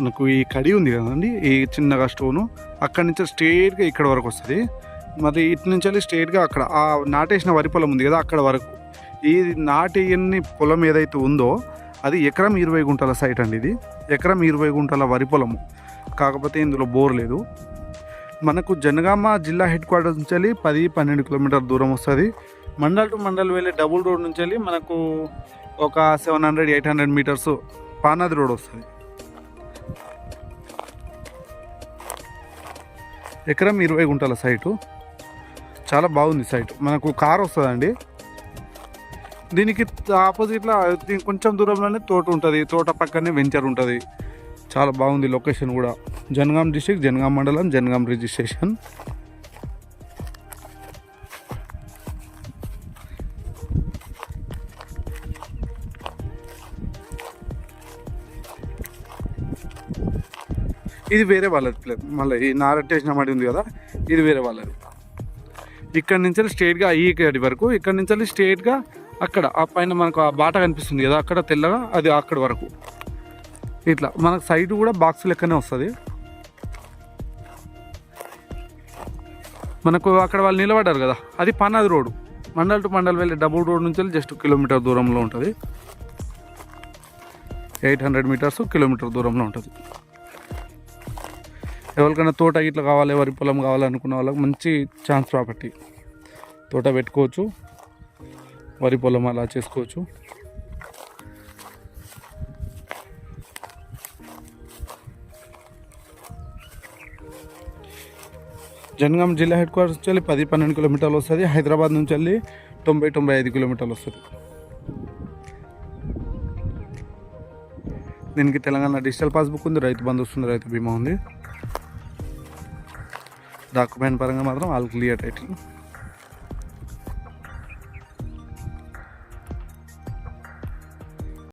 మనకు ఈ కడి ఉంది కదండి ఈ చిన్నగా స్టోను అక్కడి నుంచి స్ట్రేట్గా ఇక్కడ వరకు వస్తుంది. మరి ఇటు నుంచి వెళ్ళి స్ట్రేట్గా అక్కడ ఆ నాటేసిన వరి పొలం ఉంది కదా అక్కడ వరకు. ఈ నాటేయని పొలం ఏదైతే ఉందో అది ఎకరం ఇరవై గుంటల సైట్ అండి ఇది. ఎకరం ఇరవై గుంటల వరి పొలము. కాకపోతే ఇందులో బోర్ లేదు. మనకు జనగామ జిల్లా హెడ్ క్వార్టర్స్ నుంచి వెళ్ళి పది పన్నెండు కిలోమీటర్ దూరం వస్తుంది. మండల్ టు మండల్ వెళ్ళే డబుల్ రోడ్ నుంచి వెళ్ళి మనకు ఒక seven hundred eight hundred meters పానాది road వస్తుంది. ఎకరం ఇరవై గుంటల సైటు. చాలా బాగుంది సైట్. మనకు కార్ వస్తుందండి. దీనికి ఆపోజిట్లో దీనికి కొంచెం దూరంలోనే తోట ఉంటుంది. తోట పక్కనే వెంచర్ ఉంటుంది. చాలా బాగుంది లొకేషన్ కూడా. జనగాం డిస్టిక్ జనగాం మండలం జనగాం రిజిస్ట్రేషన్. ఇది వేరే వాళ్ళది ప్లేస్ మళ్ళీ ఈ నారటేసిన మడి ఉంది కదా ఇది వేరే వాళ్ళది. ఇక్కడ నుంచి స్ట్రేట్గా ఈ గడి వరకు ఇక్కడ నుంచి స్ట్రేట్గా అక్కడ ఆ పైన మనకు ఆ బాట కనిపిస్తుంది కదా అక్కడ తెల్లగా అది అక్కడ వరకు. ఇట్లా మనకు సైడ్ కూడా బాక్స్ లెక్కనే వస్తుంది. మనకు అక్కడ వాళ్ళు నిలబడ్డారు కదా అది పన్నది రోడ్డు. మండల్ టు మండల్ వెళ్ళే డబుల్ రోడ్ నుంచి జస్ట్ కిలోమీటర్ దూరంలో ఉంటుంది. ఎయిట్ హండ్రెడ్ మీటర్స్ కిలోమీటర్ దూరంలో ఉంటుంది. ఎవరికైనా తోట ఇట్లా కావాలి వరి పొలం కావాలనుకున్న వాళ్ళకి మంచి ఛాన్స్ ప్రాపర్టీ తోట పెట్టుకోవచ్చు వరి పొలం అలా చేసుకోవచ్చు. జనగాం జిల్లా హెడ్ క్వార్టర్స్ నుంచి వెళ్ళి పది పన్నెండు కిలోమీటర్లు వస్తుంది. హైదరాబాద్ నుంచి వెళ్ళి తొంభై తొంభై ఐదు కిలోమీటర్లు వస్తుంది. దీనికి తెలంగాణ డిజిటల్ పాస్బుక్ ఉంది. రైతు బంధు వస్తుంది రైతు బీమా ఉంది. డాక్యుమెంట్ పరంగా మాత్రం ఆల్ క్లియర్ టైటిల్